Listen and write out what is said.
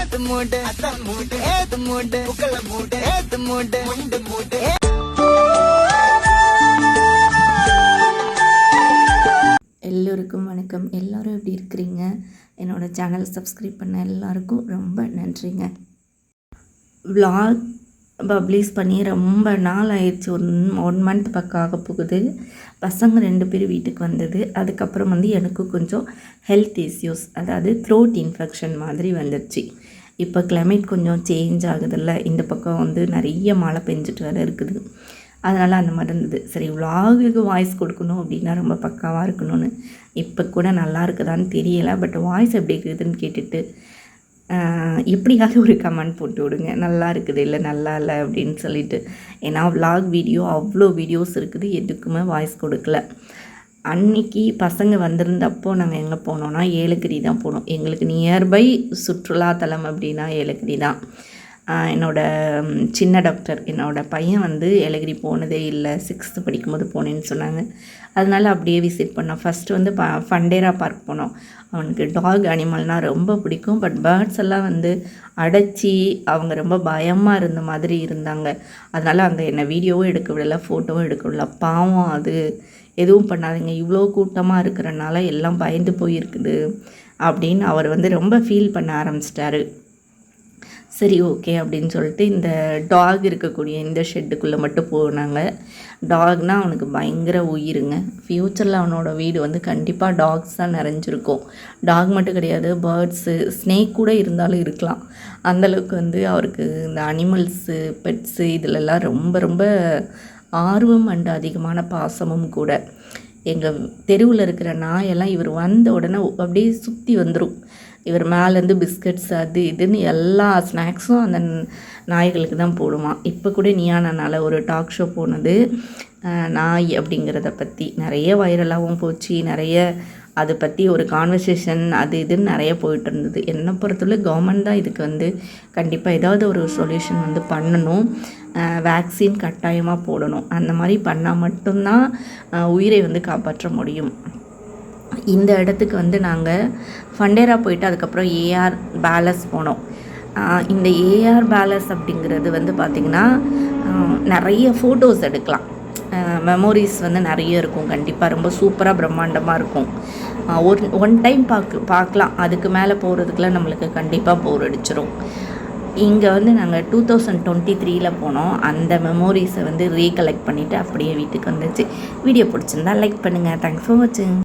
ஏத்து மூடு அதான் மூடு ஏத்து மூடு புக்கல மூடு ஏத்து மூடு முண்டு மூடு எல்லோருக்கும் வணக்கம். எல்லோரும் எப்படி இருக்கிறீங்க? என்னோடய சேனல் சப்ஸ்கிரைப் பண்ண எல்லாருக்கும் ரொம்ப நன்றிங்க. விலாக் பப்ளிஷ் பண்ணி ரொம்ப நாள் ஆயிடுச்சு. ஒன் ஒன் மந்த் பக்கம் ஆக போகுது. பசங்க ரெண்டு பேரும் வீட்டுக்கு வந்தது. அதுக்கப்புறம் வந்து எனக்கு கொஞ்சம் ஹெல்த் இஷ்யூஸ் அதாவது த்ரோட் இன்ஃபெக்ஷன் மாதிரி வந்துடுச்சு. இப்போ கிளைமேட் கொஞ்சம் சேஞ்ச் ஆகுதில்ல இந்த பக்கம் வந்து நிறைய மழை பெஞ்சிட்டு வேறு இருக்குது. அதனால் அந்த மாதிரி இருந்தது. சரி விலாகுக்கு வாய்ஸ் கொடுக்கணும் அப்படின்னா ரொம்ப பக்காவாக இருக்கணும்னு. இப்போ கூட நல்லா இருக்குதான்னு தெரியலை பட் வாய்ஸ் எப்படி இருக்குதுன்னு கேட்டுட்டு எப்படியாவது ஒரு கமெண்ட் போட்டு விடுங்க. நல்லா இருக்குது இல்லை நல்லா இல்லை அப்படின்னு சொல்லிட்டு. ஏன்னா vlog வீடியோ அவ்வளோ வீடியோஸ் இருக்குது எதுக்குமே வாய்ஸ் கொடுக்கல. அன்னைக்கு பசங்க வந்திருந்தப்போ நாங்கள் எங்கே போனோன்னா ஏலகிரி தான் போனோம். எங்களுக்கு நியர்பை சுற்றுலாத்தலம் அப்படின்னா ஏலகிரி தான். என்னோடய சின்ன டாக்டர் என்னோடய பையன் வந்து ஏலகிரி போனதே இல்லை சிக்ஸ்த்து படிக்கும்போது போனேன்னு சொன்னாங்க. அதனால் அப்படியே விசிட் பண்ணோம். ஃபஸ்ட்டு வந்து ப ஃபண்டேரா பார்க் போனோம். அவனுக்கு டாக் அனிமல்னால் ரொம்ப பிடிக்கும். பட் பேர்ட்ஸ் எல்லாம் வந்து அடைச்சி அவங்க ரொம்ப பயமாக இருந்த மாதிரி இருந்தாங்க. அதனால் அங்கே என்னை வீடியோவும் எடுக்க விடல ஃபோட்டோவும் எடுக்க விடல. பாவம் அது. எதுவும் பண்ணாதீங்க. இவ்வளோ கூட்டமாக இருக்கிறனால எல்லாம் பயந்து போயிருக்குது அப்படின்னு அவர் வந்து ரொம்ப ஃபீல் பண்ண ஆரம்பிச்சிட்டாரு. சரி ஓகே அப்படின்னு சொல்லிட்டு இந்த டாக் இருக்கக்கூடிய இந்த ஷெட்டுக்குள்ளே மட்டும் போனாங்க. டாக்னா அவனுக்கு பயங்கர உயிருங்க. ஃப்யூச்சரில் அவனோட வீடு வந்து கண்டிப்பாக டாக்ஸ் தான் நிறைஞ்சிருக்கும். டாக் மட்டும் கிடையாது பேர்ட்ஸு ஸ்னேக் கூட இருந்தாலும் இருக்கலாம். அந்தளவுக்கு வந்து அவருக்கு இந்த அனிமல்ஸு பெட்ஸு இதிலெல்லாம் ரொம்ப ரொம்ப ஆர்வம் அண்டு அதிகமான பாசமும் கூட. எங்கள் தெருவில் இருக்கிற நாயெல்லாம் இவர் வந்த உடனே அப்படியே சுற்றி வந்துடும் இவர் மேலேருந்து பிஸ்கட்ஸ் அது இதுன்னு எல்லா ஸ்நாக்ஸும் அந்த நாய்களுக்கு தான் போடுவான். இப்போ கூட நியானால ஒரு டாக் ஷோ போனது நாய் அப்படிங்கிறத பற்றி நிறைய வைரலாகவும் போச்சு. நிறைய அதை பற்றி ஒரு கான்வர்சேஷன் அது இதுன்னு நிறைய போயிட்டு இருந்தது. என்னை பொறுத்தவரை கவர்மெண்ட் தான் இதுக்கு வந்து கண்டிப்பாக ஏதாவது ஒரு சொல்யூஷன் வந்து பண்ணணும். வேக்சின் கட்டாயமாக போடணும். அந்த மாதிரி பண்ணால் மட்டும்தான் உயிரை வந்து காப்பாற்ற முடியும். இந்த இடத்துக்கு வந்து நாங்கள் ஃபண்டேரா போயிட்டு அதுக்கப்புறம் ஏஆர் பேலஸ் போனோம். இந்த ஏஆர் பேலஸ் அப்படிங்கிறது வந்து பார்த்திங்கன்னா நிறைய ஃபோட்டோஸ் எடுக்கலாம். மெமோரிஸ் வந்து நிறைய இருக்கும் கண்டிப்பாக ரொம்ப சூப்பராக பிரம்மாண்டமாக இருக்கும். ஒரு ஒன் டைம் பார்க்க பார்க்கலாம் அதுக்கு மேலே போகிறதுக்குலாம் நம்மளுக்கு கண்டிப்பாக போர் அடிச்சிடும் இங்கே வந்து நாங்கள் டூ தௌசண்ட் டுவெண்ட்டி த்ரீயில் போனோம். அந்த மெமோரிஸை வந்து ரீகலெக்ட் பண்ணிவிட்டு அப்படியே வீட்டுக்கு வந்துச்சு. வீடியோ பிடிச்சிருந்தா லைக் பண்ணுங்கள் தேங்க்ஸ் ஃபார் வாட்சிங்